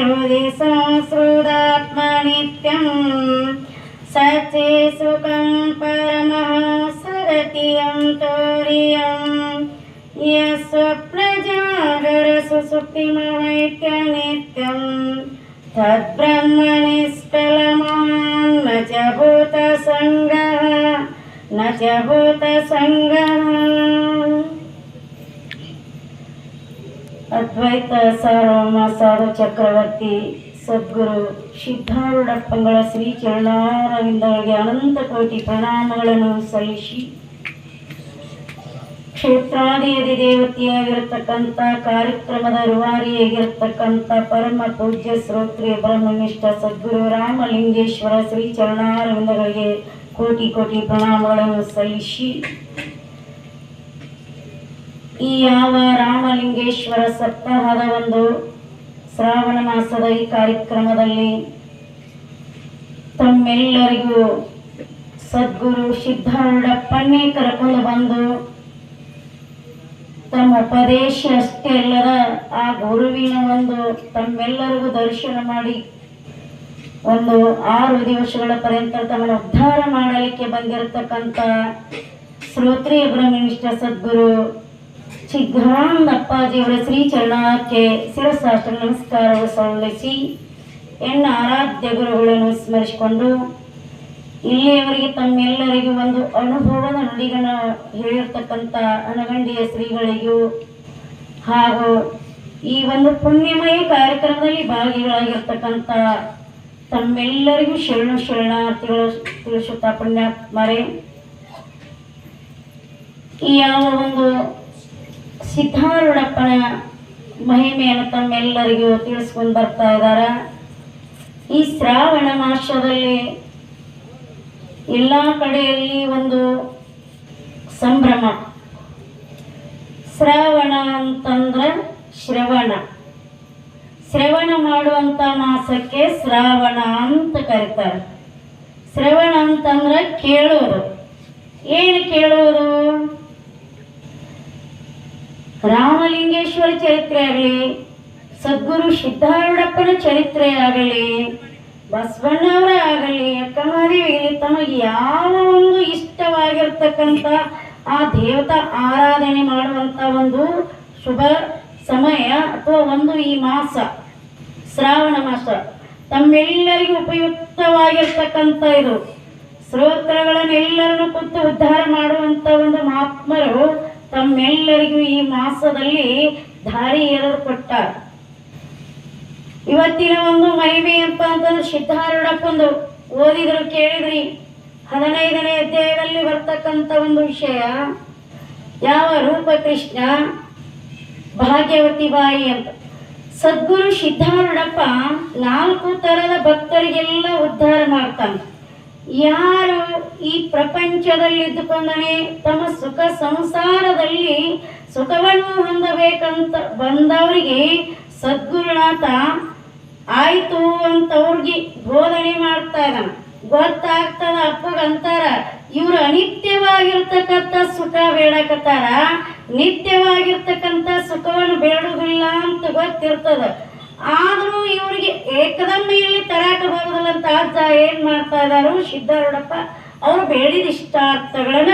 हृदि संसृदात्मनित्यं सचे सुखं परमः सरति अन्तोर्यम् यस्वप्नजागरसुसुप्तिमवैत्यनित्यं तद्ब्रह्म निष्कलमान् न च भूतसङ्गः न च भूतसङ्गः ಅದ್ವೈತ ಸಾರಮ್ಮ ಸಾಧು ಚಕ್ರವರ್ತಿ, ಸದ್ಗುರು, ಸಿದ್ಧಾರೂಢಪ್ಪಂಗಳ ಶ್ರೀ ಚರಣಾರವಿಂದಗಳಿಗೆ ಅನಂತ ಕೋಟಿ ಪ್ರಣಾಮಗಳನ್ನು ಸಲ್ಲಿಸಿ. ಕ್ಷೇತ್ರಾದಿಯದಿ ದೇವತೆಯಾಗಿರತಕ್ಕಂಥ ಕಾರ್ಯಕ್ರಮದ ರೂವಾರಿಯಾಗಿರತಕ್ಕಂಥ ಪರಮ ಪೂಜ್ಯ ಶ್ರೋತ್ರಿಯ ಬ್ರಹ್ಮನಿಷ್ಠ ಸದ್ಗುರು ರಾಮಲಿಂಗೇಶ್ವರ ಶ್ರೀ ಚರಣಾರವಿಂದಗಳಿಗೆ ಕೋಟಿ ಕೋಟಿ ಪ್ರಣಾಮಗಳನ್ನು ಸಲ್ಲಿಸಿ. ಈ ಯಾವ ರಾಮಲಿಂಗೇಶ್ವರ ಸಪ್ತಾಹದ ಒಂದು ಶ್ರಾವಣ ಮಾಸದ ಈ ಕಾರ್ಯಕ್ರಮದಲ್ಲಿ ತಮ್ಮೆಲ್ಲರಿಗೂ ಸದ್ಗುರು ಸಿದ್ಧಾರೂಢಪ್ಪನ್ನೇ ಕರ್ಕೊಂಡು ಬಂದು ತಮ್ಮ ಉಪದೇಶ ಅಷ್ಟೇ ಅಲ್ಲದ ಆ ಗುರುವಿನ ಒಂದು ತಮ್ಮೆಲ್ಲರಿಗೂ ದರ್ಶನ ಮಾಡಿ ಒಂದು ಆರು ದಿವಸಗಳ ಪರ್ಯಂತ ತಮ್ಮನ್ನು ಉದ್ಧಾರ ಮಾಡಲಿಕ್ಕೆ ಬಂದಿರತಕ್ಕಂಥ ಶ್ರೋತ್ರಿಯ ಬ್ರಹ್ಮನಿಷ್ಠ ಸದ್ಗುರು ಸಿದ್ಧಾನಂದ ಅಪ್ಪಾಜಿಯವರ ಶ್ರೀ ಚರಣಕ್ಕೆ ಶಿರಸಾಷ್ಟ್ರ ನಮಸ್ಕಾರವು ಸಲ್ಲಿಸಿ ಎನ್ನ ಆರಾಧ್ಯ ಗುರುಗಳನ್ನು ಸ್ಮರಿಸಿಕೊಂಡು, ಇಲ್ಲಿಯವರೆಗೆ ತಮ್ಮೆಲ್ಲರಿಗೂ ಒಂದು ಅನುಭವದ ನುಡಿಗಳನ್ನ ಹೇಳಿರ್ತಕ್ಕಂಥ ಅನಗಂಡಿಯ ಶ್ರೀಗಳಿಗೂ ಹಾಗೂ ಈ ಒಂದು ಪುಣ್ಯಮಯ ಕಾರ್ಯಕ್ರಮದಲ್ಲಿ ಭಾಗಿಗಳಾಗಿರ್ತಕ್ಕಂಥ ತಮ್ಮೆಲ್ಲರಿಗೂ ಶರಣು ಶರಣಾರ್ಥಿಗಳು ತಿಳಿಸುತ್ತಾ ಪುಣ್ಯಾತ್ಮರೇ. ಈ ಯಾವ ಒಂದು ಸಿದ್ಧಾರೂಢಪ್ಪನ ಮಹಿಮೆಯನ್ನು ತಮ್ಮೆಲ್ಲರಿಗೂ ತಿಳಿಸ್ಕೊಂಡು ಬರ್ತಾ ಇದ್ದಾರೆ. ಈ ಶ್ರಾವಣ ಮಾಸದಲ್ಲಿ ಎಲ್ಲ ಕಡೆಯಲ್ಲಿ ಒಂದು ಸಂಭ್ರಮ. ಶ್ರಾವಣ ಅಂತಂದ್ರೆ ಶ್ರವಣ. ಶ್ರವಣ ಮಾಡುವಂತ ಮಾಸಕ್ಕೆ ಶ್ರಾವಣ ಅಂತ ಕರೀತಾರೆ. ಶ್ರವಣ ಅಂತಂದ್ರೆ ಕೇಳುವುದು ಏನು ಕೇಳುವುದು ರಾಮಲಿಂಗೇಶ್ವರ ಚರಿತ್ರೆ ಆಗಲಿ, ಸದ್ಗುರು ಸಿದ್ಧಾರೂಢಪ್ಪನ ಚರಿತ್ರೆ ಆಗಲಿ, ಬಸವಣ್ಣವರೇ ಆಗಲಿ ಅಕ್ಕಮಾದೇವಿ ತಮಗೆ ಯಾವ ಒಂದು ಇಷ್ಟವಾಗಿರ್ತಕ್ಕಂಥ ಆ ದೇವತಾ ಆರಾಧನೆ ಮಾಡುವಂಥ ಒಂದು ಶುಭ ಸಮಯ ಅಥವಾ ಒಂದು ಈ ಮಾಸ, ಶ್ರಾವಣ ಮಾಸ, ತಮ್ಮೆಲ್ಲರಿಗೂ ಉಪಯುಕ್ತವಾಗಿರ್ತಕ್ಕಂಥ ಇದು. ಶ್ರೋತ್ರಗಳನ್ನೆಲ್ಲರನ್ನು ಕುತ್ತು ಉದ್ಧಾರ ಮಹಾತ್ಮರು ತಮ್ಮೆಲ್ಲರಿಗೂ ಈ ಮಾಸದಲ್ಲಿ ದಾರಿ ಎರೆದು ಕೊಟ್ಟ ಇವತ್ತಿನ ಒಂದು ಮಹಿಮೆ ಅಂತ ಅಂತಂದ್ರೆ ಸಿದ್ಧಾರೂಢಪ್ಪಂದು ಓದಿದ್ರು ಕೇಳಿದ್ರಿ. ಹದಿನೈದನೇ ಅಧ್ಯಾಯದಲ್ಲಿ ಬರ್ತಕ್ಕಂತ ಒಂದು ವಿಷಯ, ಯಾವ ರೂಪಕೃಷ್ಣ ಭಾಗ್ಯವತಿ ಬಾಯಿ ಅಂತ. ಸದ್ಗುರು ಸಿದ್ಧಾರೂಢಪ್ಪ ನಾಲ್ಕು ತರದ ಭಕ್ತರಿಗೆಲ್ಲ ಉದ್ಧಾರ ಮಾಡ್ತಾನೆ. ಯಾರು ಈ ಪ್ರಪಂಚದಲ್ಲಿ ಇದ್ದುಕೊಂಡನೆ ತಮ್ಮ ಸುಖ ಸಂಸಾರದಲ್ಲಿ ಸುಖವನ್ನು ಹೊಂದಬೇಕಂತ ಬಂದವರಿಗೆ ಸದ್ಗುರುನಾಥ ಆಯಿತು ಅಂತ ಅವ್ರಿಗೆ ಬೋಧನೆ ಮಾಡ್ತಾ ಇದ್ದಾನೆ ಗೊತ್ತಾಗ್ತದ ಅಪ್ಪಗಂತಾರ, ಇವರು ಅನಿತ್ಯವಾಗಿರ್ತಕ್ಕಂಥ ಸುಖ ಬೇಡಕತ್ತಾರ. ನಿತ್ಯವಾಗಿರ್ತಕ್ಕಂಥ ಸುಖವನ್ನು ಬೇಡೋದಿಲ್ಲ ಅಂತ ಗೊತ್ತಿರ್ತದ. ಆದರೂ ಇವರಿಗೆ ಏಕದಮ್ಮ ಇಲ್ಲಿ ಬರೋದಿಲ್ಲ ಅಂತ ಅಜ್ಜ ಏನ್ ಮಾಡ್ತಾ ಇದ್ದಾರೋ ಸಿದ್ಧಾರೂಢಪ್ಪ, ಅವರು ಬೇಡಿದ ಇಷ್ಟಾರ್ಥಗಳನ್ನ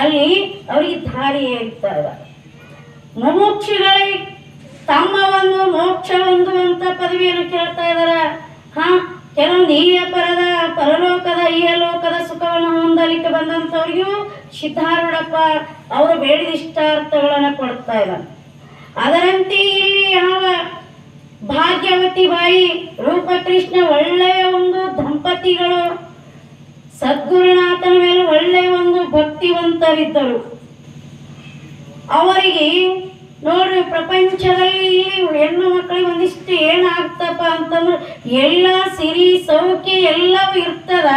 ಅಲ್ಲಿ ಅವರಿಗೆ ದಾರಿ ಹೇಳ್ತಾ ಇದ್ದಾರೆ. ತಮ್ಮ ಒಂದು ಮೋಕ್ಷ ಒಂದು ಅಂತ ಪದವಿಯನ್ನು ಕೇಳ್ತಾ ಇದಾರ ಹಾ ಕೆಲವೊಂದು ಈ ಪರದ ಪರಲೋಕದ, ಈ ಲೋಕದ ಸುಖವನ್ನು ಹೊಂದಲಿಕ್ಕೆ ಬಂದಂಥವ್ರಿಗೂ ಸಿದ್ಧಾರೂಢಪ್ಪ ಅವರು ಬೇಡಿದ ಇಷ್ಟಾರ್ಥಗಳನ್ನು ಕೊಡ್ತಾ ಇದ್ದಾರೆ ಅದರಂತೆ ಇಲ್ಲಿ ಯಾವ ಭಾಗ್ಯವತಿ ಬಾಯಿ ರೂಪಕೃಷ್ಣ ಒಳ್ಳೆಯ ಒಂದು ದಂಪತಿಗಳು. ಸದ್ಗುರುನಾಥನ ಮೇಲೆ ಒಳ್ಳೆಯ ಒಂದು ಭಕ್ತಿವಂತರಿದ್ದರು. ಅವರಿಗೆ ನೋಡ್ರಿ, ಪ್ರಪಂಚದಲ್ಲಿ ಇಲ್ಲಿ ಹೆಣ್ಣು ಮಕ್ಕಳಿಗೆ ಒಂದಿಷ್ಟು ಏನಾಗ್ತಪ್ಪ ಅಂತಂದ್ರೆ ಎಲ್ಲ ಸಿರಿ ಸೌಖ್ಯ ಎಲ್ಲವೂ ಇರ್ತದ,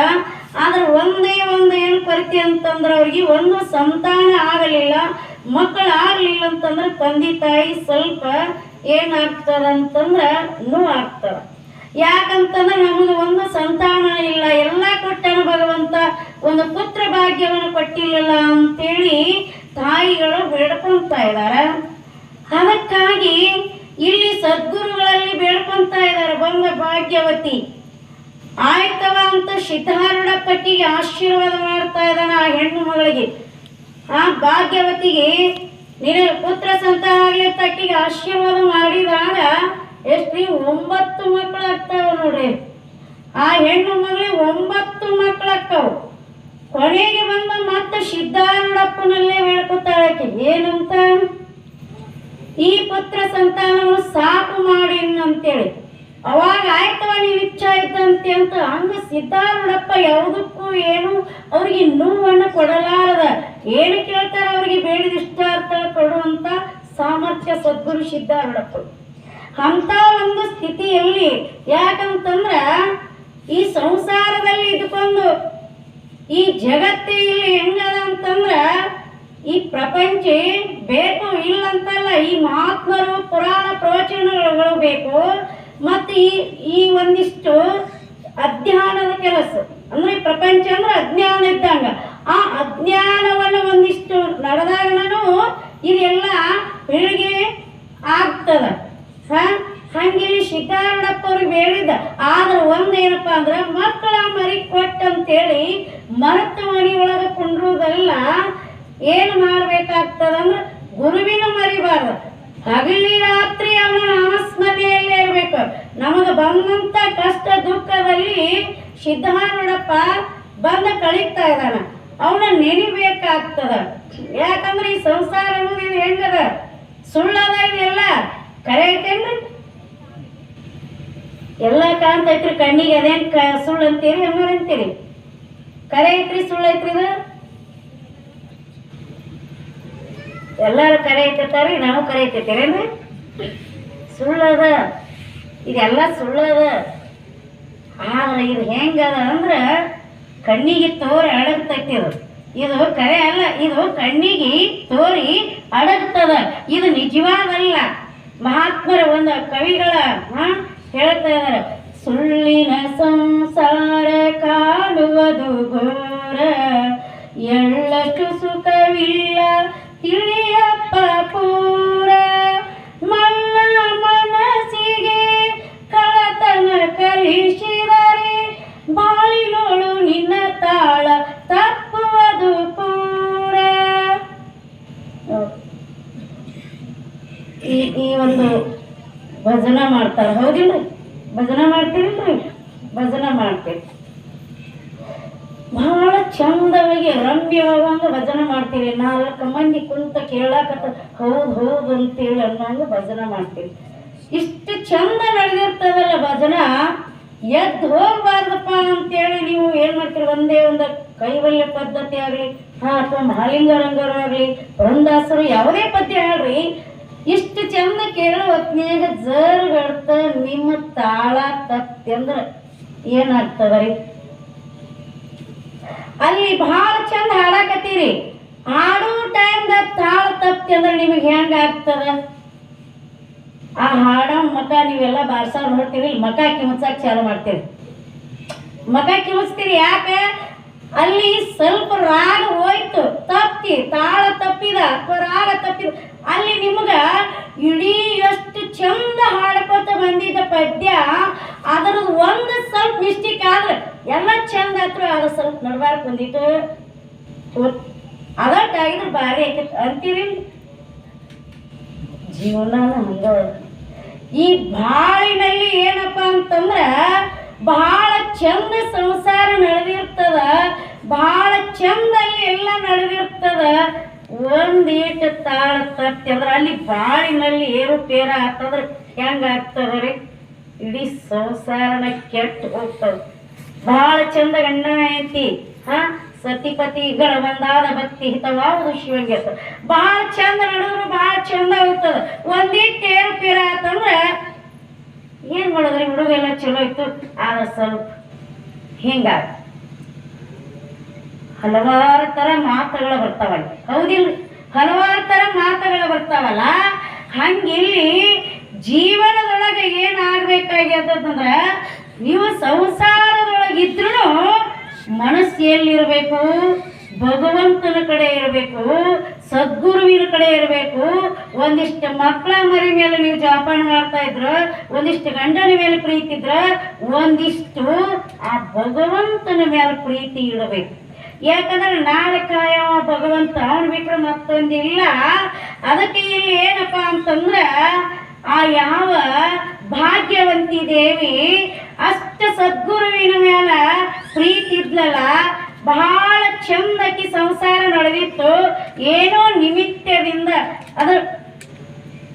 ಆದ್ರೆ ಒಂದೇ ಒಂದು ಏನು ಕೊರತೆ ಅಂತಂದ್ರೆ ಅವ್ರಿಗೆ ಒಂದು ಸಂತಾನ ಆಗಲಿಲ್ಲ ಮಕ್ಕಳು ಆಗಲಿಲ್ಲ ಅಂತಂದ್ರೆ ತಂದೆ ತಾಯಿ ಸ್ವಲ್ಪ ಏನಾಗ್ತದ ಅಂತಂದ್ರೆ ನೋವು ಆಗ್ತದ ಯಾಕಂತಂದ್ರೆ ನಮಗೆ ಒಂದು ಸಂತಾನ ಇಲ್ಲ, ಎಲ್ಲ ಕೊಟ್ಟನ ಭಗವಂತ, ಒಂದು ಪುತ್ರ ಭಾಗ್ಯವನ್ನು ಕೊಟ್ಟಿಲ್ಲ ಅಂತೇಳಿ ತಾಯಿಗಳು ಬೇಡ್ಕೊಂತ ಇದಾರ. ಅದಕ್ಕಾಗಿ ಇಲ್ಲಿ ಸದ್ಗುರುಗಳಲ್ಲಿ ಬೇಡ್ಕೊಂತ ಇದಾರ ಬಂದ ಭಾಗ್ಯವತಿ. ಆಯ್ತವ ಅಂತ ಸಿದ್ಧಾರೂಢಪ್ಪಟ್ಟಿಗೆ ಆಶೀರ್ವಾದ ಮಾಡ್ತಾ ಇದ್ದಾನೆ ಆ ಹೆಣ್ಣು ಮಗಳಿಗೆ. ಆ ಭಾಗ್ಯವತಿಗೆ ನಿನ್ನ ಪುತ್ರ ಸಂತಾನ ಆಗಲಿ ಅಂತ ಅಕ್ಕಿಗೆ ಆಶೀರ್ವಾದ ಮಾಡಿದಾಗ ಎಷ್ಟು ಒಂಬತ್ತು ಮಕ್ಕಳು ಆಗ್ತಾವ ನೋಡ್ರಿ. ಆ ಹೆಣ್ಣು ಮಗಳಿಗೆ ಒಂಬತ್ತು ಮಕ್ಕಳು ಆಗ್ತಾವ. ಕೊನೆಗೆ ಬಂದ ಮತ್ತೆ ಸಿದ್ಧಾರೂಢಪ್ಪನಲ್ಲೇ ಹೇಳ್ಕೊತಾಳೆ ಆಕೆ, ಏನಂತ? ಈ ಪುತ್ರ ಸಂತಾನವನ್ನು ಸಾಕು ಮಾಡಿ ಅಂತೇಳಿ ಅವಾಗ ಆಯ್ತವ ನೀವು ಇಚ್ಛಾ ಇದ್ದಂತೆ ಅಂತ ಹಂಗ ಸಿದ್ಧಾರೂಢಪ್ಪ ಯಾವುದಕ್ಕೂ ಏನು ಅವ್ರಿಗೆ ನೋವನ್ನು ಕೊಡಲಾರದ. ಏನು ಕೇಳ್ತಾರ ಅವ್ರಿಗೆ ಬೇಡಿದಿಷ್ಟಾರ್ಥ ಕೊಡುವಂತ ಸಾಮರ್ಥ್ಯ ಸದ್ಗುರು ಸಿದ್ಧಾರೂಢಪ್ಪ ಅಂತ ಒಂದು ಸ್ಥಿತಿಯಲ್ಲಿ ಯಾಕಂತಂದ್ರ ಈ ಸಂಸಾರದಲ್ಲಿ ಇದ್ಕೊಂಡು ಈ ಜಗತ್ತಿನಲ್ಲಿ ಹೆಂಗದ ಅಂತಂದ್ರ ಈ ಪ್ರಪಂಚ ಬೇಕು ಇಲ್ಲಂತಲ್ಲ, ಈ ಮಹಾತ್ಮರು ಪುರಾಣ ಪ್ರವಚನಗಳು ಬೇಕು. ಮತ್ತು ಈ ಈ ಒಂದಿಷ್ಟು ಅಜ್ಞಾನದ ಕೆಲಸ, ಅಂದ್ರೆ ಪ್ರಪಂಚ ಅಂದ್ರೆ ಅಜ್ಞಾನ ಇದ್ದಂಗ. ಆ ಅಜ್ಞಾನವನ್ನು ಒಂದಿಷ್ಟು ನಡೆದಾಗಲೂ ಇದೆಲ್ಲ ಬೆಳಿಗ್ಗೆ ಆಗ್ತದ? ಹಂಗಿಲ್ಲಿ ಸಿದ್ಧಾರೂಢಪ್ಪ ಅವ್ರಿಗೆ ಹೇಳಿದ್ದ. ಆದ್ರೆ ಒಂದೇನಪ್ಪ ಅಂದ್ರೆ ಮಕ್ಕಳ ಮರಿ ಕೊಟ್ಟಂತೇಳಿ ಮರತ ಮನೆಯೊಳಗೆ ಕುಂಡ್ರುದೆಲ್ಲ ಏನು ಮಾಡ್ಬೇಕಾಗ್ತದಂದ್ರೆ ಗುರುವಿನ ಮರಿಬಾರ್ದು. ಹಗಲಿ ರಾತ್ರಿ ಅವನ ನಾಮಸ್ಮರಣೆಯಲ್ಲೇ ಇರ್ಬೇಕು ನಮಗೆ ಬಂದಂತ ಕಷ್ಟ ದುಃಖದಲ್ಲಿ ಸಿದ್ಧಾರೂಢಪ್ಪ ಬಂದ ಕಳೀತಾ ಇದ್ದಾನ. ಅವನ ನೆನಿಬೇಕಾಗ್ತದ. ಯಾಕಂದ್ರೆ ಈ ಸಂಸಾರ ಅನ್ನೋದು ಹೆಂಗದ? ಸುಳ್ಳದ ಇದೆಲ್ಲ ಕರೆ ಐತೇನ್ರಿ ಎಲ್ಲ ಕಾಣ್ತೈತ್ರಿ ಕಣ್ಣಿಗೆ ಅದೇನ್ ಕ ಸುಳ್ಳು ಅಂತೀರಿ ಅಮ್ಮ ಅಂತೀರಿ ಕರೆ ಐತ್ರಿ ಸುಳ್ಳು ಐತ್ರಿ ಇದು? ಎಲ್ಲಾರು ಕರೆ ಐತಿರ್ತಾರಿ ನಾವು ಕರೆ ಐತಿರ್ತೀರೇನ್ರಿ ಸುಳ್ಳದ ಇದೆಲ್ಲ ಸುಳ್ಳದ. ಆದ್ರೆ ಇದು ಹೆಂಗದ ಅಂದ್ರೆ ಕಣ್ಣಿಗೆ ತೋರಿ ಅಡಗ್ತೈತಿ ಇದು ಇದು ಕರೆ ಅಲ್ಲ, ಇದು ಕಣ್ಣಿಗೆ ತೋರಿ ಅಡಗ್ತದ. ಇದು ನಿಜವಾದಲ್ಲ. ಮಹಾತ್ಮರ ಒಂದು ಕವಿಗಳ ಹೇಳ್ತಾ ಇದ್ದಾರೆ ಸುಳ್ಳಿನ ಸಂಸಾರ ಕಾಣುವುದು ಘೋರ. ಎಳ್ಳಷ್ಟು ಸುಖವಿಲ್ಲ, ತಿಳಿಯಪ್ಪ ಪೂರ ಮಣ್ಣ ಮನಸ್ಸಿಗೆ ಕಳತನ ಕಲಿಸಿದರೆ ಬಾಳಿನೋಳು ನಿನ್ನ ತಾಳ ತಪ್ಪುವುದು ಪೂರ ಈ ಈ ಒಂದು ಭಜನ ಮಾಡ್ತಾರೆ ಹೌದಿಲ್ರಿ ಭಜನ ಮಾಡ್ತೀರಿಲ್ರಿ ಭಜನ ಮಾಡ್ತೀರಿ ಬಹಳ ಚಂದವಾಗಿ ರಮ್ಯವಾಗಿ ಭಜನ ಮಾಡ್ತೀವಿ ನಾಲ್ಕು ಮಂದಿ ಕುಂತ ಕೇಳಾಕತ್ತ ಹೇಳಿ ಅಂತೇಳಿ ಅನ್ನೋಂಗೆ ಭಜನ ಮಾಡ್ತೀವಿ. ಇಷ್ಟು ಚಂದ ನಡೆದಿರ್ತದಲ್ಲ ಭಜನ, ಎದ್ದು ಹೋಗ್ಬಾರ್ದಪ್ಪ ಅಂತೇಳಿ ನೀವು ಏನ್ ಮಾಡ್ತೀರಿ? ಒಂದೇ ಒಂದು ಕೈವಲ್ಯ ಪದ್ಧತಿ ಆಗಲಿ, ಹಾ, ಅಥವಾ ಮಹಾಲಿಂಗರಂಗರು ಆಗಲಿ ಬೃಂದಾಸರು ಯಾವುದೇ ಪದ್ಯ ಹೇಳ್ರಿ, ಇಷ್ಟು ಚಂದ ಕೇಳೋ ಹೊತ್ನ್ಯಾಗ ಜರ್ಗಡ್ತ ನಿಮ್ಮ ತಾಳ ತಪ್ಪಿ ಅಂದ್ರೆ ಏನಾಗ್ತದ ರೀ? ಅಲ್ಲಿ ಬಹಳ ಚಂದ ಹಾಡಾಕತ್ತೀರಿ. ಹಾಡೋ ಟೈಮ್ದಾಗ ತಾಳ ತಪ್ಪಿ ಅಂದ್ರೆ ನಿಮಗೆ ಹೆಂಗ ಆಗ್ತದ? ಆ ಹಾಡ, ಮಕ, ನೀವೆಲ್ಲ ಬಾರ್ಸಾರ್ ನೋಡ್ತೀವಿ ಮಕ ಕಿಮಚಕ್ ಚಾಲು ಮಾಡ್ತೀರಿ. ಮಕ ಕಿಮಿಸ್ತೀರಿ ಯಾಕೆ? ಅಲ್ಲಿ ಸ್ವಲ್ಪ ರಾಗ ಹೋಯ್ತು ತಪ್ಪಿ ತಾಳ ತಪ್ಪಿದ, ಅಥವಾ ರಾಗ ತಪ್ಪಿದ, ಅಲ್ಲಿ ನಿಮ್ಗ ಇಡೀ ಎಷ್ಟು ಚಂದ ಹಾಡ್ಕೊತ ಬಂದಿದ್ದ ಪದ್ಯ ಅದರ ಒಂದು ಸ್ವಲ್ಪ ಮಿಸ್ಟೇಕ್ ಆದ್ರೆ ಎಲ್ಲ ಚಂದ ಆದ್ರೂ ಅದು ಸ್ವಲ್ಪ ನಡ್ಬಾರ್ದು ಬಂದಿತ್ತು. ಅದಕ್ಕಾಗಿದ್ರೆ ಭಾರಿ ಆಕೈತೆ ಅಂತೀರಿ? ಜೀವನ ಹಂಗ ಈ ಬಾಳಿನಲ್ಲಿ ಏನಪ್ಪ ಅಂತಂದ್ರ ಬಹಳ ಚಂದ ಸಂಸಾರ ನಡೆದಿರ್ತದ ಬಹಳ ಚಂದ ಅಲ್ಲಿ ಎಲ್ಲ ನಡೆದಿರ್ತದ. ಒಂದೀಟ ತಾಳ ತತ್ತಿ ಅಂದ್ರೆ ಅಲ್ಲಿ ಬಾಳಿನಲ್ಲಿ ಏರುಪೇರ ಆಗ್ತದ್ರ. ಹೆಂಗ ಆಗ್ತದ ರೀ ಇಡೀ ಸಂಸಾರನ ಕೆಟ್ಟು ಹೋಗ್ತದ. ಬಹಳ ಚಂದ ಗಂಡ ಐತಿ. ಹಾ? ಸತಿಪತಿಗಳ ಒಂದಾದ ಭಕ್ತಿ ಹಿತವಾದ ಶಿವಂಗೆ ಬಹಳ ಚಂದ ನಡೆದ್ರು ಬಹಳ ಚಂದ ಇರ್ತದ ಒಂದೇ ತೇರು ಪೀರ ಆತಂದ್ರ ಏನ್ ಮಾಡೋದ್ರಿ? ಹುಡುಗೆಲ್ಲ ಚಲೋ ಇತ್ತು. ಆದ್ರೆ ಸ್ವಲ್ಪ ಹಿಂಗಾಗ ಹಲವಾರು ತರ ಮಾತುಗಳು ಬರ್ತಾವಲ್ಲ. ಹೌದಿಲ್ಲ ಹಲವಾರು ತರ ಮಾತುಗಳು ಬರ್ತಾವಲ್ಲ? ಹಂಗಿಲ್ಲಿ ಜೀವನದೊಳಗೆ ಏನಾಗಬೇಕಾಗ್ಯದಂದ್ರ ನೀವು ಮನಸ್ಸು ಎಲ್ಲಿರ್ಬೇಕು ಭಗವಂತನ ಕಡೆ ಇರಬೇಕು, ಸದ್ಗುರುವಿನ ಕಡೆ ಇರಬೇಕು. ಒಂದಿಷ್ಟು ಮಕ್ಕಳ ಮರಿ ಮೇಲೆ ನೀವು ಜೋಪಾನ ಮಾಡ್ತಾ ಇದ್ರ, ಒಂದಿಷ್ಟು ಗಂಡನ ಮೇಲೆ ಪ್ರೀತಿ ಇದ್ರ, ಒಂದಿಷ್ಟು ಆ ಭಗವಂತನ ಮೇಲೆ ಪ್ರೀತಿ ಇಡಬೇಕು. ಯಾಕಂದ್ರೆ ನಾಳೆ ಕಾಯವ ಭಗವಂತ ಅವನು ಬಿಟ್ಟರೆ ಮತ್ತೊಂದಿಲ್ಲ ಅದಕ್ಕೆ ಇಲ್ಲಿ ಏನಪ್ಪ ಅಂತಂದ್ರೆ, ಆ ಯಾವ ಭಾಗ್ಯವಂತಿ ದೇವಿ ಅಷ್ಟ ಸದ್ಗುರುವಿನ ಮ್ಯಾಲ ಪ್ರೀತಿ ಇದ್ಲಲ್ಲ, ಬಹಳ ಚಂದಕ್ಕೆ ಸಂಸಾರ ನಡೆದಿತ್ತು. ಏನೋ ನಿಮಿತ್ತದಿಂದ, ಅದು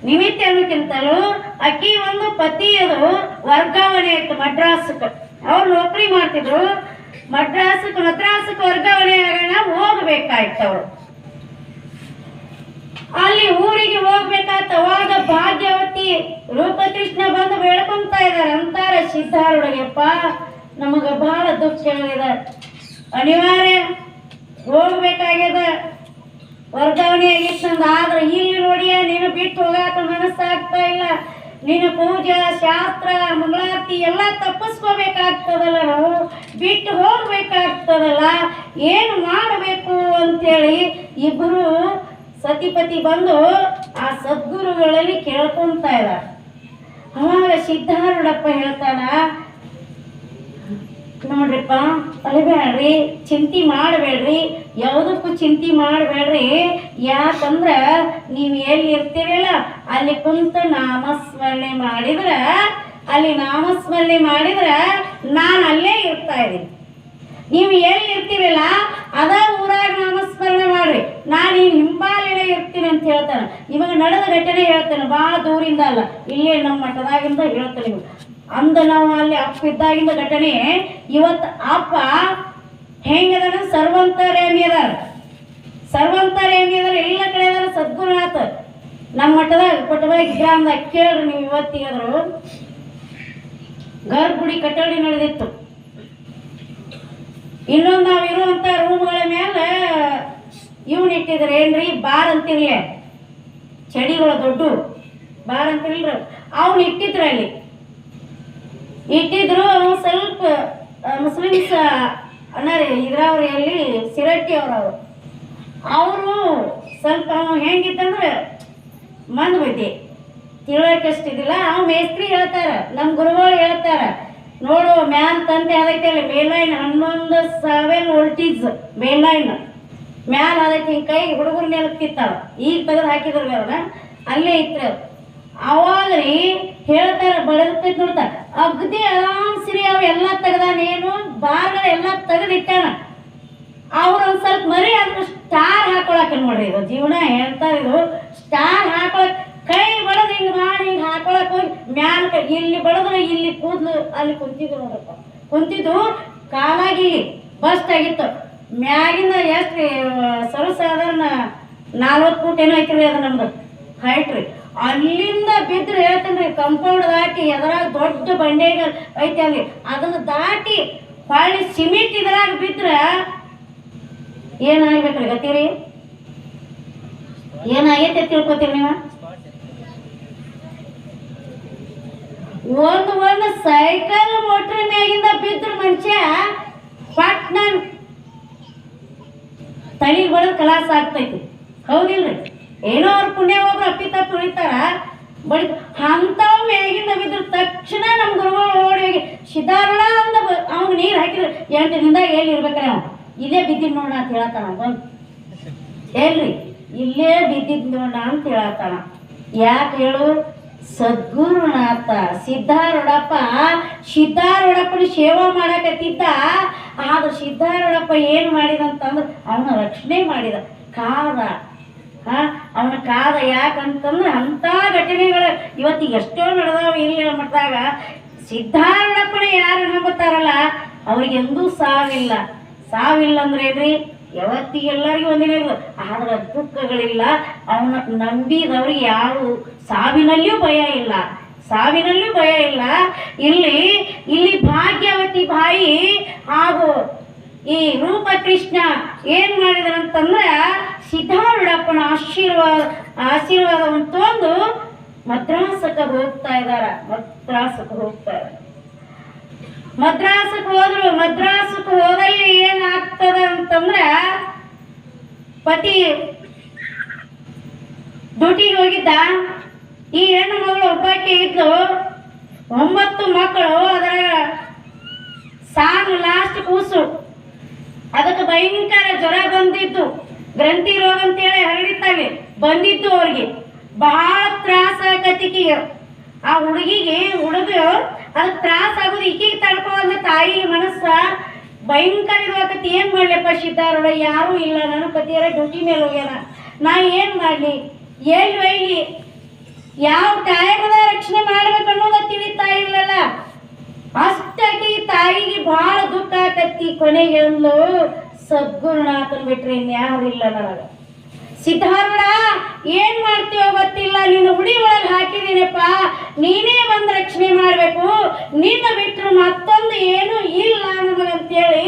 ನಿಮಿತ್ತ ಅನ್ನೋಕ್ಕಿಂತಲೂ ಅಕ್ಕಿ ಒಂದು ಪತಿಯದು ವರ್ಗಾವಣೆ ಆಯ್ತು ಮಡ್ರಾಸಕ್ಕೆ ಅವ್ರು ನೌಕರಿ ಮಾಡ್ತಿದ್ರು. ಮಡ್ರಾಸಕ್ಕೆ ಮದ್ರಾಸಕ್ಕೆ ವರ್ಗಾವಣೆ ಆಗೋಣ ಹೋಗ್ಬೇಕಾಯ್ತು ಅವ್ರು. ಅಲ್ಲಿ ಊರಿಗೆ ಹೋಗ್ಬೇಕಾದ ಅವಾಗ ಭಾಗ್ಯವತಿ ರೂಪಕೃಷ್ಣ ಬಂದು ಬೇಡ್ಕೊಂತ ಇದಾರೆ ಅಂತಾರೆ ಸಿದ್ಧಾರೂಢಗೆಪ್ಪ. ನಮಗ ಬಹಳ ದುಃಖ ಇದೆ. ಅನಿವಾರ್ಯ ಹೋಗ್ಬೇಕಾಗ್ಯದ ವರ್ಗಾವಣೆ ಆಗಿತ್ತು ನಂದು ಆದ್ರೆ ಇಲ್ಲಿ ನೋಡಿಯ ನೀನು ಬಿಟ್ಟು ಹೋಗಾಕ ಮನಸ್ಸಾಗ್ತಾ ಇಲ್ಲ. ನಿನ್ನ ಪೂಜಾ, ಶಾಸ್ತ್ರ, ಮಂಗಳಾರತಿ ಎಲ್ಲ ತಪ್ಪಿಸ್ಕೋಬೇಕಾಗ್ತದಲ್ಲ ನಾವು. ಬಿಟ್ಟು ಹೋಗ್ಬೇಕಾಗ್ತದಲ್ಲ. ಏನು ಮಾಡಬೇಕು ಅಂತೇಳಿ ಇಬ್ಬರು ಸತಿಪತಿ ಬಂದು ಆ ಸದ್ಗುರುಗಳಲ್ಲಿ ಕೇಳ್ಕೊಂತ ಇದ್ದಾರೆ ಅವಾಗ ಸಿದ್ಧಾರೂಢಪ್ಪ ಹೇಳ್ತಾನ, ನೋಡ್ರಿಪ್ಪ ಅಳಬೇಡ್ರಿ ಚಿಂತೆ ಮಾಡಬೇಡ್ರಿ, ಯಾವುದಕ್ಕೂ ಚಿಂತೆ ಮಾಡಬೇಡ್ರಿ, ಯಾಕಂದ್ರ ನೀವು ಎಲ್ಲಿ ಇರ್ತೀರಲ್ಲ ಅಲ್ಲಿ ಕುಂತು ನಾಮಸ್ಮರಣೆ ಮಾಡಿದ್ರ, ಅಲ್ಲಿ ನಾಮಸ್ಮರಣೆ ಮಾಡಿದ್ರ ನಾನು ಅಲ್ಲೇ ಇರ್ತಾ ಇದ್ದೀನಿ. ನೀವು ಎಲ್ಲಿ ಇರ್ತೀರಲ್ಲ ಅದ ಊರಾಗ ನಾಮಸ್ಮರಣೆ ಮಾಡ್ರಿ ನಾನು ಈ ಹಿಂಬಾಲಿನ ಇರ್ತೀನಿ ಅಂತ ಹೇಳ್ತಾನೆ. ಇವಾಗ ನಡೆದ ಘಟನೆ ಹೇಳ್ತಾನೆ. ಭಾಳ ದೂರಿಂದ ಅಲ್ಲ. ಇಲ್ಲೇ ನಮ್ಮ ಮಠದಾಗಿಂದ ಹೇಳ್ತಾನೆ ಅಂದ ನಾವು ಅಲ್ಲಿ ಅಪ್ಪ ಇದ್ದಾಗಿಂದ ಘಟನೆ, ಇವತ್ತು ಅಪ್ಪ ಹೆಂಗದಾನ? ಸರ್ವಂತರೇಮಿ ಅದಾರ. ಸರ್ವಂತರೇಮಿ ಅದಾರ. ಎಲ್ಲ ಕಡೆ ಅದಾರ. ಸದ್ಗುರುನಾಥ. ನಮ್ಮ ಮಠದಾಗ, ಕೊಟ್ಟಬಾಯಿ ಗ್ರಾಮದಾಗ ಕೇಳ್ರಿ ನೀವು ಇವತ್ತಿಗಾದ್ರು. ಗರ್ಭುಡಿ ಕಟ್ಟಡಿ ನಡೆದಿತ್ತು. ಇನ್ನೊಂದು ನಾವು ಇರುವಂತ ರೂಮ್ಗಳ ಮೇಲೆ ಇಟ್ಟಿದ್ರು ಏನ್ರಿ? ಬಾರ್ ಅಂತಿರ್ಲಿ. ಚಳಿಗಳ ದೊಡ್ಡ. ಬಾರ್ ಅಂತಿರ್ಲಿ ಅವ್ನು ಇಟ್ಟಿದ್ರು ಅಲ್ಲಿ. ಇಟ್ಟಿದ್ರು ಅವ್ನು ಸ್ವಲ್ಪ ಮುಸ್ಲಿಮ್ಸ್ ಅಣ್ಣಾರಿ ಇದ್ರವ್ರಲ್ಲಿ ಸಿರಟ್ಟಿ ಅವ್ರವ್ರು ಅವರು. ಸ್ವಲ್ಪ ಅವ್ನು ಹೆಂಗಿತ್ತಂದ್ರೆ ಮಂದ್ ಬಿದ್ದಿ ತಿಳಕಷ್ಟಿದಿಲ್ಲ ಅವ್ ಮೇಸ್ತ್ರಿ ಹೇಳ್ತಾರ. ನಮ್ಮ ಗುರುಗಳು ಹೇಳ್ತಾರ. ನೋಡು, ಮ್ಯಾನ್ ತಂದೆ ಅದೈತೆ ಅಲ್ಲಿ ಮೇಲೈನ್ ಹನ್ನೊಂದು ಸೆವೆನ್ ವೋಲ್ಟೇಜ್ ಮೇಲೈನ್ ಮ್ಯಾಲ್ ಅದಕ್ಕೆ ಹಿಂಗೆ ಕೈ ಹುಡುಗರ ಮೇಲೆ ಕಿತ್ತಾಳ ಈಗ ತೆಗೆದು ಹಾಕಿದ್ರು ಅವ್ರನ್ನ ಅಲ್ಲೇ ಇತ್ತು. ಅವಾಗ ರೀ ಹೇಳ್ತಾರೆ ಬಡತೈತಿ ನೋಡ್ತಾರ ಅಗದಿ ಆರಾಮ್ ಸಿರಿ, ಅವ ಎಲ್ಲ ತೆಗ್ದಾನೇನು ಬಾರ್ಗಳ ಎಲ್ಲ ತೆಗೆದಿಟ್ಟಾನ. ಅವ್ರು ಒಂದು ಸ್ವಲ್ಪ ಮರಿ ಅಂದ್ರೆ ಸ್ಟಾರ್ ಹಾಕೊಳಕ ನೋಡ್ರಿ ಇದು. ಜೀವನ ಹೇಳ್ತಾ ಇದು. ಸ್ಟಾರ್ ಹಾಕೊಳಕ್, ಕೈ ಬಡದು ಹಿಂಗ್ ಮಾಡಿ ಹಿಂಗ್ ಹಾಕೊಳಕ್ ಹೋಗಿ ಮ್ಯಾಲ ಇಲ್ಲಿ ಬಡದ್ರೆ, ಇಲ್ಲಿ ಕೂದ್ಲು ಅಲ್ಲಿ ಕುಂತಿದ್ರು ನೋಡಪ್ಪ ಕುಂತಿದ್ದು ಕಾಲಾಗಿ ಬಸ್ ಬಸ್ಟ್ ಆಗಿತ್ತು. ಮ್ಯಾಗಿಂದ ಎಷ್ಟು ಸರ್ವಸಾಧಾರಣ ನಾಲ್ವತ್ತು ಫೂಟ್ ಏನೋ ಐತ್ರಿ ಅದು ನಮ್ದು. ಹೈಟ್ ರೀ. ಅಲ್ಲಿಂದ ಬಿದ್ರೆ ಹೇಳ್ತೇನೆ ರೀ ಕಂಪೌಂಡ್ ದಾಟಿ ಎದ್ರಾಗ ದೊಡ್ಡ ಬಂಡೆಗಳು ಐತೆ ಅಲ್ಲಿ. ಅದನ್ನ ದಾಟಿ ಹೊಳ್ಳಿ ಸಿಮೆಂಟ್ ಇದ್ರಾಗ ಬಿದ್ರೆ ಏನಾಗ್ಬೇಕ್ರಿ ಗತಿರಿ? ಏನಾಗೈತೆ ತಿಳ್ಕೊತೀರಿ ನೀವು? ಒಂದು ಒಂದು ಸೈಕಲ್ ಮೋಟ್ರ್ ಮ್ಯಾಗಿಂದ ಬಿದ್ರೆ ಮನುಷ್ಯ ಪಟ್ನ ತಳಿ ಬಡದ್ ಕಲಾಸ ಆಗ್ತೈತಿ. ಹೌದಿಲ್ರಿ? ಏನೋ ಅವ್ರ ಪುಣ್ಯ ಒಬ್ರು ಅಪ್ಪಿ ತಪ್ಪು ಉಳಿತಾರ ಬಡ ಅಂಥವ್ ಮೇಗಿಂದ ಬಿದ್ರ ತಕ್ಷಣ ನಮ್ಮ ಗುರುಗಳು ಓಡಿ ಹೋಗಿ ಸಿದ್ಧಾರಣ ಅಂದ ಅವ್ನಿಗೆ ನೀರು ಹಾಕಿದ್ರು, ಎಂಟು ದಿನದಾಗ ಎಲ್ಲಿ ಇರ್ಬೇಕ್ರಿ ಅವ ಇಲ್ಲೇ ಬಿದ್ದಿದ್ ನೋಡ ಅಂತ ಹೇಳತ್ತಾನ ಬಂದು ಹೇಳ್ರಿ, ಇಲ್ಲೇ ಬಿದ್ದಿದ್ ನೋಡ ಅಂತ ಹೇಳತ್ತಾನ ಯಾಕೆ ಹೇಳು? ಸದ್ಗುರುನಾಥ, ಸಿದ್ಧಾರೂಢಪ್ಪ ಸಿದ್ಧಾರೂಢಪ್ಪನ ಸೇವಾ ಮಾಡಕತ್ತಿದ್ದ ಆದ್ರೆ ಸಿದ್ಧಾರೂಢಪ್ಪ ಏನು ಮಾಡಿದಂತಂದ್ರೆ ಅವನ ರಕ್ಷಣೆ ಮಾಡಿದ. ಕಾದ ಅವನ ಕಾದ ಯಾಕಂತಂದ್ರೆ ಅಂಥ ಘಟನೆಗಳು ಇವತ್ತಿಗೆ ಎಷ್ಟೋ ನಡೆದಾವ ಇಲ್ಲಿ ಮಟ್ಟದಾಗ ಸಿದ್ಧಾರೂಢಪ್ಪನ ಯಾರು ನಂಬುತ್ತಾರಲ್ಲ, ಅವ್ರಿಗೆಂದೂ ಸಾವಿಲ್ಲ. ಸಾವಿಲ್ಲ ಅಂದ್ರೆ ಏನ್ರಿ ಯಾವತ್ತಿಗೆ ಎಲ್ಲರಿಗೂ ಒಂದಿನ ಆದ್ರೆ ದುಃಖಗಳಿಲ್ಲ. ಅವನ ನಂಬಿದವ್ರಿಗೆ ಯಾರು? ಸಾವಿನಲ್ಲಿಯೂ ಭಯ ಇಲ್ಲ. ಸಾವಿನಲ್ಲೂ ಭಯ ಇಲ್ಲ. ಇಲ್ಲಿ ಇಲ್ಲಿ ಭಾಗ್ಯವತಿ ಬಾಯಿ ಹಾಗೂ ಈ ರೂಪಕೃಷ್ಣ ಏನ್ ಮಾಡಿದ್ರಂತಂದ್ರ ಸಿದ್ಧಾರೂಢಪ್ಪನ ಆಶೀರ್ವಾದ, ಆಶೀರ್ವಾದವನ್ನು ತೊಂದು ಮದ್ರಾಸಕ್ಕೆ ಹೋಗ್ತಾ ಇದ್ದಾರೆ. ಮದ್ರಾಸಕ್ಕೆ ಹೋಗ್ತಾ ಇದಾರ ಮದ್ರಾಸಕ್ಕೆ ಹೋದ್ರು, ಮದ್ರಾಸಕ್ಕೆ ಹೋದಲ್ಲಿ ಏನಾಗ್ತದ ಅಂತಂದ್ರ ಪತಿ ಡ್ಯೂಟಿಗೆ ಹೋಗಿದ್ದ. ಈ ಹೆಣ್ಣು ಮಗಳು ಒಬ್ಬಾಕಿ ಇದ್ಲು. ಒಂಬತ್ತು ಮಕ್ಕಳು, ಅದರ ಸಾಲು ಲಾಸ್ಟ್ ಕೂಸು. ಅದಕ್ಕೆ ಭಯಂಕರ ಜ್ವರ ಬಂದಿತ್ತು ಗ್ರಂಥಿ ರೋಗ ಅಂತೇಳಿ ಹರಡಿತಾವೆ ಬಂದಿತ್ತು ಅವ್ರಿಗೆ. ಬಹಳ ತ್ರಾಸ ಆಗತ್ತಿಕಿ ಆ ಹುಡುಗಿಗೆ ಹುಡುಗ ಅದಕ್ಕೆ ತ್ರಾಸ ಆಗೋದು ಈಕಿಗೆ ಅಂದ್ರೆ ತಾಯಿ ಮನಸ್ಸ ಭಯಂಕರ ಇದಾಗತ್ತೆ ಏನ್ ಮಾಡ್ಲಪ್ಪ ಸಿದ್ಧಾರೂಢ? ಯಾರೂ ಇಲ್ಲ ನನ್ನ ಪತಿಯರ ಡ್ಯೂಟಿ ಮೇಲೆ ಹೋಗ್ಯಾನ. ನಾ ಏನ್ ಮಾಡ್ಲಿ? ಎಲ್ಲಿ ಒಯ್ಲಿ ಯಾವ ಟೈಮದ ರಕ್ಷಣೆ ಮಾಡ್ಬೇಕು ಅನ್ನೋದು ತಿಳಿತಾ ಇಲ್ಲಲ್ಲ. ಅಷ್ಟಾಗಿ ತಾಯಿಗೆ ಬಹಳ ದುಃಖ ಆಕತ್ತಿ ಕೊನೆಗೆ ಅಂದ್ಲು. ಸದ್ಗುರುನಾಥನ್ ಬಿಟ್ರೆ ಇನ್ಯಾರಿಲ್ಲ ನನಗ. ಸಿದ್ಧಾರೂಢ, ಏನ್ ಮಾಡ್ತೀವೋ ಗೊತ್ತಿಲ್ಲ, ನಿನ್ನ ಹುಡಿ ಒಳಗೆ ಹಾಕಿದೀನಪ್ಪ ನೀನೇ ಬಂದು ರಕ್ಷಣೆ ಮಾಡ್ಬೇಕು. ನಿನ್ನ ಬಿಟ್ಟರು ಮತ್ತೊಂದು ಏನು ಇಲ್ಲ ಅಂತೇಳಿ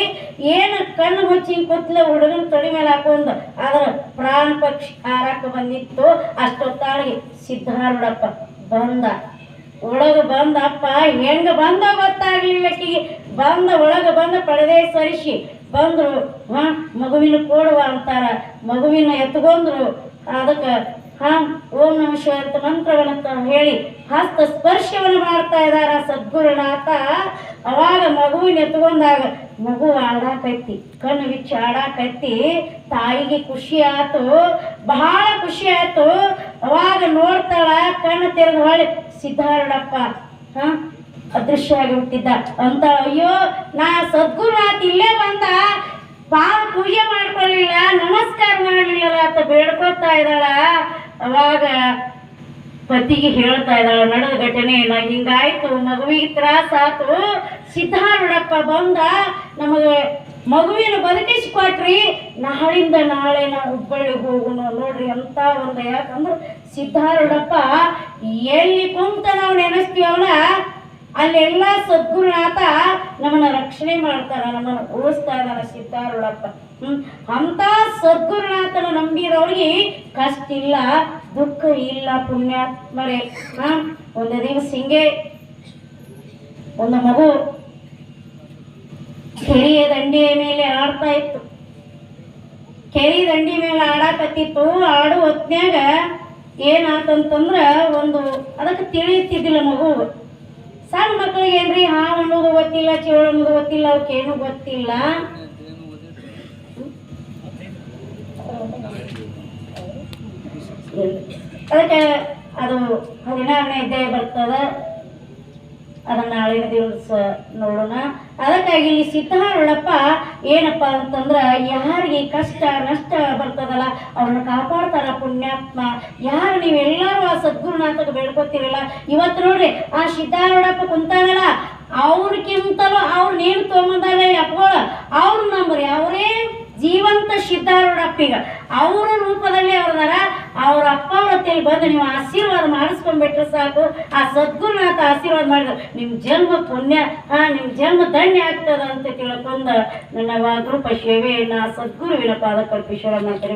ಏನು ಕಣ್ಣು ಮುಚ್ಚಿ ಕೂತ್ಲೆ ಹುಡುಗನ ತೊಡಿ ಮೇಲೆ ಹಾಕೊಂಡು ಅದರ ಪ್ರಾಣ ಪಕ್ಷಿ ಹಾರಕ್ಕೆ ಬಂದಿತ್ತು. ಅಷ್ಟೊತ್ತಾಳಿಗೆ ಸಿದ್ಧಾರೂಢಪ್ಪ ಬಂದ. ಒಳಗ ಬಂದಪ್ಪ. ಹೆಂಗ ಬಂದ ಗೊತ್ತಾಗ್ಲಿಲ್ಲ ಕಿ ಬಂದ ಒಳಗ ಬಂದ ಪಡೆದೇ ಸರಿಸಿ ಬಂದ್ರು, ಹಾ, ಮಗುವಿನ ಕೋಡುವ ಅಂತಾರ. ಮಗುವಿನ ಎತ್ಕೊಂಡ್ರು ಅದಕ್ಕೆ, ಹಾಂ, ಓಂ ನಮ ಶಿವ ಅಂತ ಹೇಳಿ ಹಸ್ತ ಸ್ಪರ್ಶವನ್ನು ಮಾಡ್ತಾ ಇದ್ದಾರ ಸದ್ಗುರುನಾಥ. ಅವಾಗ ಮಗುವಿನ ಎತ್ಕೊಂಡಾಗ ಮಗು ಆಡಾಕೈತಿ ಕಣ್ಣು ಬಿಚ್ಚಿ ಆಡಾಕೈತಿ ತಾಯಿಗೆ ಖುಷಿ ಆಯ್ತು ಬಹಳ ಖುಷಿ ಆಯ್ತು ಅವಾಗ ನೋಡ್ತಾಳ, ಕಣ್ಣು ತೆರೆದು ಹೊಳೆ ಸಿದ್ಧಾರಣಪ್ಪ ಹಾ ಅದೃಶ್ಯ ಆಗಿಬಿಟ್ಟಿದ್ದ. ಅಂತ ಅಯ್ಯೋ, ನಾ ಸದ್ಗುರುನಾಥ್ ಇಲ್ಲೇ ಬಂದ, ಬಾಳ ಪೂಜೆ ಮಾಡ್ಕೊಳ್ಳಿಲ್ಲ, ನಮಸ್ಕಾರ ಮಾಡಲಿಲ್ಲ ಅಂತ ಬೇಡ್ಕೊತಾ ಇದ್ದಾಳ. ಅವಾಗ ಪತಿಗೆ ಹೇಳ್ತಾ ಇದ್ದಾಳ ನಡೆದ ಘಟನೆ ಇಲ್ಲ ಹಿಂಗಾಯ್ತು, ಮಗುವಿಗೆ ತ್ರಾಸ ಆತು. ಸಿದ್ಧಾರೂಢಪ್ಪ ಬಂದ, ನಮಗೆ ಮಗುವಿನ ಬದುಕಿಸ್ಕೊಟ್ರಿ. ನಾಳಿಂದ ನಾಳೆ ನಾವು ಹುಬ್ಬಳ್ಳಿಗೆ ಹೋಗೋಣ ನೋಡ್ರಿ ಅಂತ ಒಂದು ಯಾಕಂದ್ರೆ ಸಿದ್ಧಾರೂಢಪ್ಪ ಎಲ್ಲಿ ಕುಂತ ನಾವು ನೆನೆಸ್ತೀವಲ್ಲ ಅಲ್ಲೆಲ್ಲ ಸದ್ಗುರುನಾಥ ನಮ್ಮನ್ನ ರಕ್ಷಣೆ ಮಾಡ್ತಾರ, ನಮ್ಮನ್ನ ಉಳಿಸ್ತಾ ಇದ್ದಾನ ಸಿದ್ಧಾರೂಢಪ್ಪ. ಹ್ಮ್ ಅಂತ ಸದ್ಗುರುನಾಥನ ನಂಬಿರೋರಿಗೆ ಕಷ್ಟ ಇಲ್ಲ ದುಃಖ ಇಲ್ಲ ಪುಣ್ಯಾತ್ಮರೇ. ಹಾ, ಒಂದು ದಿವಸ ಹಿಂಗೆ ಒಂದು ಮಗು ಕೆರೆಯ ದಂಡೆಯ ಮೇಲೆ ಆಡ್ತಾ ಇತ್ತು. ಕೆರೆ ದಂಡಿ ಮೇಲೆ ಆಡಾಕತ್ತಿತ್ತು, ಆಡು ಹೊತ್ನ್ಯಾಗ ಏನಾತಂತಂದ್ರ ಒಂದು, ಅದಕ್ಕೆ ತಿಳಿಯುತ್ತಿದ್ದಿಲ್ಲ ಮಗು ಸಣ್ಣ ಮಕ್ಕಳಿಗೆ ಏನ್ರಿ ಹಾವು ಅನ್ನೋದು ಗೊತ್ತಿಲ್ಲ, ಚೇಳು ಅನ್ನೋದು ಗೊತ್ತಿಲ್ಲ ಅವ್ಕೇನು ಗೊತ್ತಿಲ್ಲ. ಅದಕ್ಕೆ ಅದು ಹದಿನಾರನೇ ಅಧ್ಯಾಯ ಬರ್ತದ. ಅದನ್ನ ನಾಳಿನ ದಿವಸ ನೋಡೋಣ. ಅದಕ್ಕಾಗಿ ಇಲ್ಲಿ ಸಿದ್ಧಾರೂಢಪ್ಪ ಏನಪ್ಪ ಅಂತಂದ್ರೆ, ಯಾರಿಗೆ ಕಷ್ಟ ನಷ್ಟ ಬರ್ತದಲ್ಲ, ಅವ್ರನ್ನ ಕಾಪಾಡ್ತಾರ ಪುಣ್ಯಾತ್ಮ. ಯಾರು ನೀವೆಲ್ಲರೂ ಆ ಸದ್ಗುರುನಾಥಕ್ಕೆ ಬೇಡ್ಕೊತೀರಲ್ಲ? ಇವತ್ತು ನೋಡ್ರಿ, ಆ ಸಿದ್ಧಾರೂಢಪ್ಪ ಕುಂತಾಗಲ್ಲ ಅವ್ರಕ್ಕಿಂತಲೂ ಅವ್ರನ್ನೇನು ತೊಗೊಂಬಂದಾರ ಅಪ್ಪಗಳ. ಅವ್ರ ನಂಬ್ರಿ, ಅವರೇ ಜೀವಂತ ಸಿದ್ಧಾರೂಢಪ್ಪಿಗ ಅವರ ರೂಪದಲ್ಲಿ ಅವ್ರದಾರ ಅವ್ರ ಅಪ್ಪ ಹೊತ್ತಲ್ಲಿ ಬಂದು ನೀವು ಆಶೀರ್ವಾದ ಮಾಡಿಸ್ಕೊಂಡ್ಬಿಟ್ರೆ ಸಾಕು. ಆ ಸದ್ಗುರುನಾಥ ಆಶೀರ್ವಾದ ಮಾಡಿದ್ರು. ನಿಮ್ಮ ಜನ್ಮ ಪುಣ್ಯ, ಹಾ ನಿಮ್ಮ ಜನ್ಮ ಧನ್ಯ ಆಗ್ತದ ಅಂತ ತಿಳ್ಕೊಂಡ ನನ್ನ ವಾಗರೂಪ ಸೇವೆಯನ್ನ ಸದ್ಗುರುವಿನ ಪಾದ ಕಲ್ಪಿಸೋಣ ಮಾಡ್ತಾರೆ